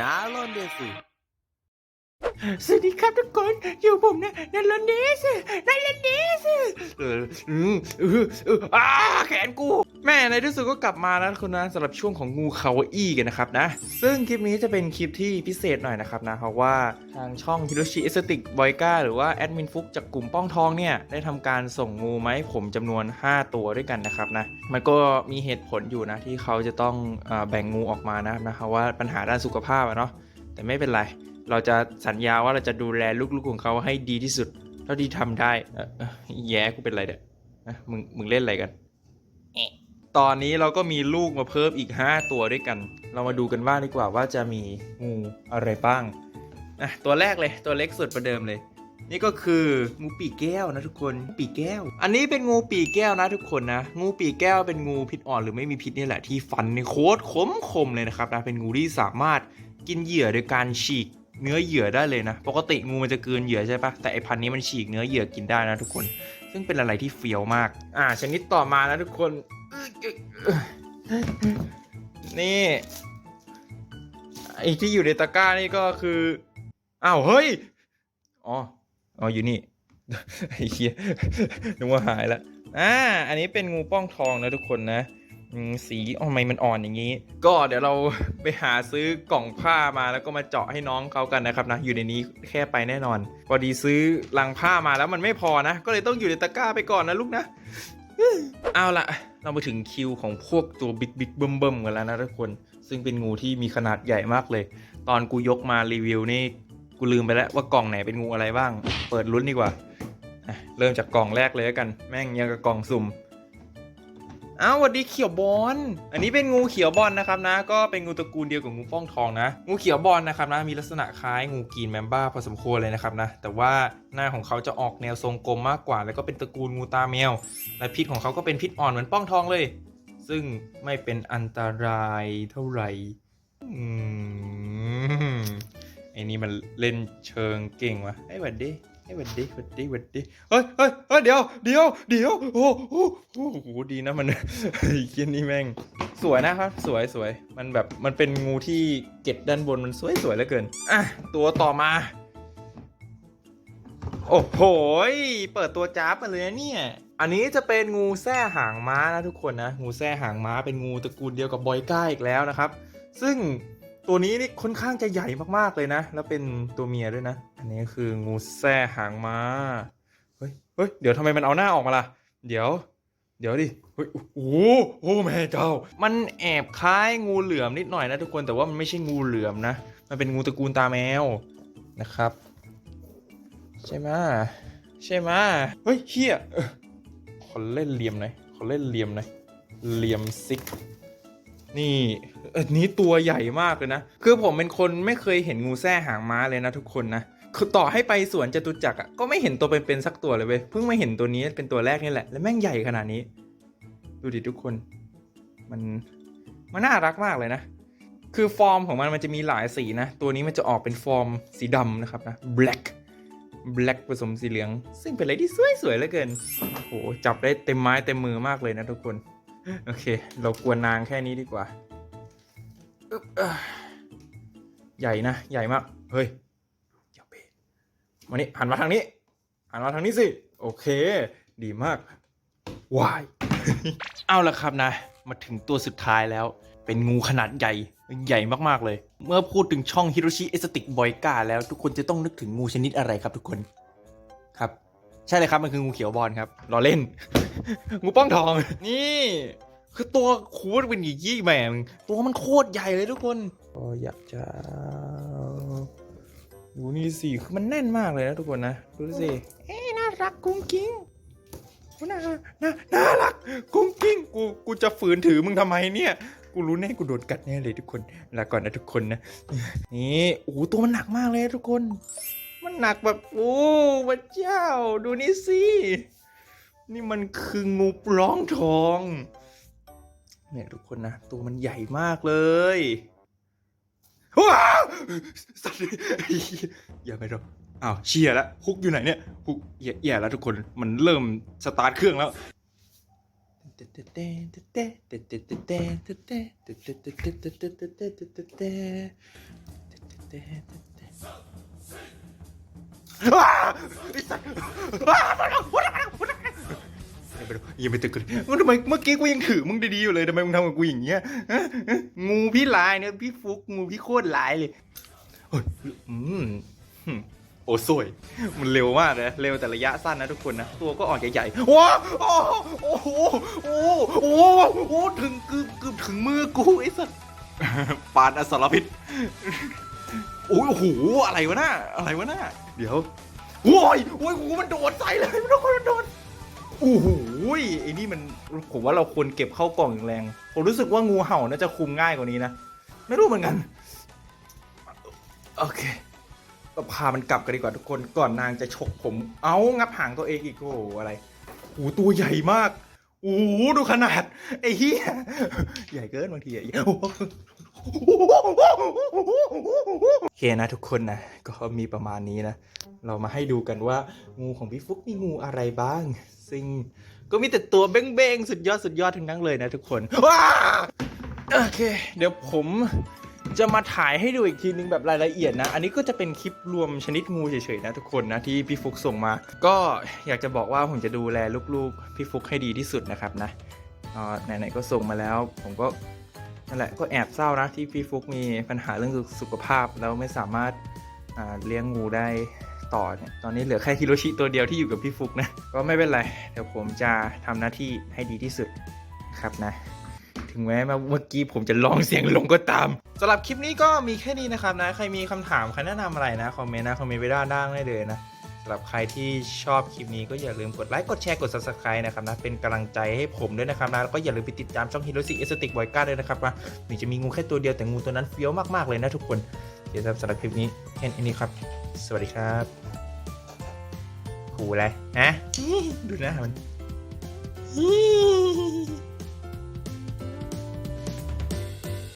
นาลอนเดสึสวัสดีครับทุกคน อยู่ผมนะนันลนเดสนันลนเดสเอออืมเออเอออ้าแขนกู แม่ในที่สุดก็กลับมาแล้วคุณนะสำหรับช่วงของงูคาวาอี้กันนะครับนะ ซึ่งคลิปนี้จะเป็นคลิปที่พิเศษหน่อยนะครับนะ เพราะว่าทางช่องฮิโรชิเอสติกบอยก้าหรือว่าแอดมินฟุกจากกลุ่มป้องทองเนี่ย ได้ทำการส่งงูมาให้ผมจำนวน 5 ตัวด้วยกันนะครับนะ มันก็มีเหตุผลอยู่นะ ที่เขาจะต้องอแบ่งงูออกมานะนะครับว่าปัญหาด้านสุขภาพเนาะแต่ไม่เป็นไร เราจะสัญญาว่าเราจะดูแลลูกๆของเขาให้ดีที่สุดเท่าที่ทำได้แย่กูเป็นไรเนี่ยอะมึงมึงเล่นอะไรกัน ตอนนี้เราก็มีลูกมาเพิ่มอีก 5 ตัวด้วยกัน เรามาดูกันบ้างดีกว่าว่าจะมีงูอะไรบ้างอะตัวแรกเลยตัวเล็กสุดประเดิมเลย นี่ก็คืองูปีแก้วนะทุกคนปีแก้ว อันนี้เป็นงูปีแก้วนะทุกคนนะ งูปีแก้วเป็นงูพิษอ่อนหรือไม่มีพิษนี่แหละที่ฟันในโคตรคมคมเลยนะครับนะเป็นงูที่สามารถกินเหยื่อโดยการฉีกเนื้อเหยื่อได้เลยนะ ปกติงูมันจะกลืนเหยื่อใช่ปะแต่ไอพันธุ์นี้มันฉีกเนื้อเหยื่อกินได้นะทุกคน ซึ่งเป็นอะไรที่เฟี้ยวมาก อ่า ชนิดต่อมานะทุกคน นี่ไอที่อยู่ในตะกร้านี่ก็คืออ้าวเฮ้ยอ๋ออ๋ออยู่นี่ไอ้เหี้ยนึกว่าหายละอ่าอันนี้เป็นงูป้องทองนะทุกคนนะสีอ๋อทำไมมันอ่อนอย่างนี้ ก็เดี๋ยวเราไปหาซื้อกล่องผ้ามาแล้วก็มาเจาะให้น้องเขากันนะครับนะ อยู่ในนี้แค่ไปแน่นอนพอดีซื้อลังผ้ามาแล้วมันไม่พอนะ ก็เลยต้องอยู่ในตะกร้าไปก่อนนะลูกนะ เอาละ เรามาถึงคิวของพวกตัวบิ๊กบิ๊กเบิ่มเบิ่มกันแล้วนะทุกคน ซึ่งเป็นงูที่มีขนาดใหญ่มากเลย ตอนกูยกมารีวิวนี่กูลืมไปแล้วว่ากล่องไหนเป็นงูอะไรบ้าง เปิดลุ้นดีกว่า เริ่มจากกล่องแรกเลยแล้วกัน แม่งยังกับกล่องสุ่ม อ้าวสวัสดีเขียวบอล อันนี้เป็นงูเขียวบอลนะครับนะ ก็เป็นงูตระกูลเดียวกับงูป้องทองนะ งูเขียวบอลนะครับนะ มีลักษณะคล้ายงูกรีนแมมบ้าพอสมควรเลยนะครับนะ แต่ว่าหน้าของเขาจะออกแนวทรงกลมมากกว่า แล้วก็เป็นตระกูลงูตาแมว และพิษของเขาก็เป็นพิษอ่อนเหมือนป้องทองเลย ซึ่งไม่เป็นอันตรายเท่าไหร่ อืมไอ้นี่มันเล่นเชิงเก่งวะไอ้หวัดดี้ หวัดดีหวัดดีหวัดดีเฮ้ยเฮ้ยเฮ้ยเดี๋ยวเดี๋ยวเดี๋ยวโอ้โหโอ้โหดีนะมันไอ้เหี้ยนี่แม่ง สวยนะครับ สวยสวยมันแบบมันเป็นงูที่เกล็ดด้านบนมันสวยสวยเหลือเกินอะตัวต่อมา โอ้โหเปิดตัวจ้าบมาเลยนะเนี่ยอันนี้จะเป็นงูแส้หางม้านะทุกคนนะ งูแส้หางม้าเป็นงูตระกูลเดียวกับบอยก้าอีกแล้วนะครับ ซึ่ง ตัวนี้นี่ค่อนข้างจะใหญ่มากๆเลยนะ แล้วเป็นตัวเมียด้วยนะ อันนี้คืองูแส้หางม้า เฮ้ย เฮ้ย เดี๋ยวทำไมมันเอาหน้าออกมาล่ะ เดี๋ยว เดี๋ยวดิ เฮ้ย โอ้โหแม่เจ้า มันแอบคล้ายงูเหลือมนิดหน่อยนะทุกคน แต่ว่ามันไม่ใช่งูเหลือมนะ มันเป็นงูตระกูลตาแมวนะครับ ใช่ไหมใช่ไหมเฮ้ยเฮียเขอเล่นเหลี่ยมหน่อยขอเล่นเหลี่ยมหน่อยเหลี่ยมซิก นี่อันนี้ตัวใหญ่มากเลยนะ คือผมเป็นคนไม่เคยเห็นงูแส้หางม้าเลยนะทุกคนนะคือต่อให้ไปสวนจตุจักรอะก็ไม่เห็นตัวเป็นๆสักตัวเลยเว้ยเพิ่งมาเห็นตัวนี้เป็นตัวแรกนี่แหละ แล้วแม่งใหญ่ขนาดนี้ ดูดิทุกคน มันมันน่ารักมากเลยนะ คือฟอร์มของมันมันจะมีหลายสีนะ ตัวนี้มันจะออกเป็นฟอร์มสีดำนะครับนะ black black ผสมสีเหลือง ซึ่งเป็นอะไรที่สวยๆเหลือเกินโอ้โหจับได้เต็มไม้เต็มมือมากเลยนะทุกคน โอเค เรากวนนางแค่นี้ดีกว่า ใหญ่นะ ใหญ่มาก เฮ้ยอย่าเบะมานี่หันมาทางนี้ หันมาทางนี้สิ โอเค ดีมากวาย เอาละครับนะ มาถึงตัวสุดท้ายแล้ว เป็นงูขนาดใหญ่ ใหญ่มากๆเลย เมื่อพูดถึงช่องฮิโรชิเอสติกบอยกาแล้วทุกคนจะต้องนึกถึงงูชนิดอะไรครับทุกคน ครับ ใช่เลยครับ มันคืองูเขียวบอลครับ รอเล่น งูป้องทอง นี่ คือตัวคูดเป็นยี่ยี่แหม่งตัวมันโคตรใหญ่เลยทุกคนก็อยากจะดูนี่สิคือมันแน่นมากเลยนะทุกคนนะ ดูสิ เอ๊น่ารักกุ้งกิ้งน่าน่าน่ารักกุ้งกิ้งกูกูจะฝืนถือมึงทำไมเนี่ย กูรู้แน่กูโดนกัดแน่เลยทุกคนลาก่อนนะทุกคนนะ นี่โอ้ตัวมันหนักมากเลยทุกคน มันหนักแบบโอ้พระเจ้า ดูนี่สิ นี่มันคืองูปล้องทอง เนี่ยทุกคนนะ ตัวมันใหญ่มากเลยว้าสัตว์อย่าไปหรอกอ้าวเชียร์แล้วฮุกอยู่ไหนเนี่ยฮุกแย่แล้วทุกคนมันเริ่มสตาร์ทเครื่องแล้วอ้าไอ้สัสอ้าอย่า ไปตึกเลยทำไมเมื่อกี้กูยังถือมึงดีๆอยู่เลยทำไมมึงทำกับกูอย่างเงี้ยงูพี่ลายเนี่ยพี่ฟุกงูพี่โคตรลายเลยเฮ้ยอืมหึโอ้สวย มันเร็วมากเลยเร็วแต่ระยะสั้นนะทุกคนนะ ตัวก็อ่อกใหญ่ๆว้าโอ้โอ้โหโอ้โหโอ้ถึงเกือบเกือบถึงมือกูไอ้สัสปานอสรพิษโอ้โหอะไรวะน่าอะไรวะน่าเดี๋ยวโอ้ยโอ้ยโอ้มันโดดใส่เลยมันโดนมันโดน อู้หูยไอ้นี่มันผมว่าเราควรเก็บเข้ากล่องอย่างแรง ผมรู้สึกว่างูเห่าน่าจะคุมง่ายกว่านี้นะ ไม่รู้เหมือนกัน โอเคก็พามันกลับกันดีกว่าทุกคน ก่อนนางจะฉกผม เอางับหางตัวเองอีกโอ้โหอะไรอู้ตัวใหญ่มาก โอ้โหดูขนาด ไอ้เหี้ยใหญ่เกินบางทีอะโอ้โหเคนะทุกคนนะ ก็มีประมาณนี้นะ เรามาให้ดูกันว่า งูของพี่ฟุกมีงูอะไรบ้าง ซึ่งก็มีแต่ตัวเบ้งๆ สุดยอดสุดยอดทั้งนั้นเลยนะทุกคนว้าโอเค เดี๋ยวผม จะมาถ่ายให้ดูอีกทีนึงแบบรายละเอียดนะ อันนี้ก็จะเป็นคลิปรวมชนิดงูเฉยๆนะทุกคนนะที่พี่ฟุกส่งมา ก็อยากจะบอกว่าผมจะดูแลลูกๆพี่ฟุกให้ดีที่สุดนะครับนะอ่าไหนๆก็ส่งมาแล้ว ผมก็นั่นแหละก็แอบเศร้านะที่พี่ฟุกมีปัญหาเรื่องสุขภาพแล้วไม่สามารถเลี้ยงงูได้ต่อเนี่ยตอนนี้เหลือแค่ฮิโรชิตัวเดียวที่อยู่กับพี่ฟุกนะ ก็ไม่เป็นไร เดี๋ยวผมจะทำหน้าที่ให้ดีที่สุดครับนะ ถึงแม้เมื่อกี้ผมจะลองเสียงลงก็ตามสำหรับคลิปนี้ก็มีแค่นี้นะครับนะ ใครมีคำถามใครแนะนำอะไรนะ คอมเมนต์นะ คอมเมนต์ไว้ด้านล่างได้เลยนะสำหรับใครที่ชอบคลิปนี้ก็อย่าลืมกดไลค์กดแชร์กด subscribe นะครับนะ เป็นกำลังใจให้ผมด้วยนะครับนะแล้วก็อย่าลืมไปติดตามช่องฮิโรซิเอสติกไวก้าด้วยนะครับนะถึงจะมีงูแค่ตัวเดียวแต่งูตัวนั้นเฟี้ยวมากๆเลยนะทุกคนเดี๋ยวสำหรับคลิปนี้แค่นี้ครับ สวัสดีครับหูอะไรฮะดูหน้ามัน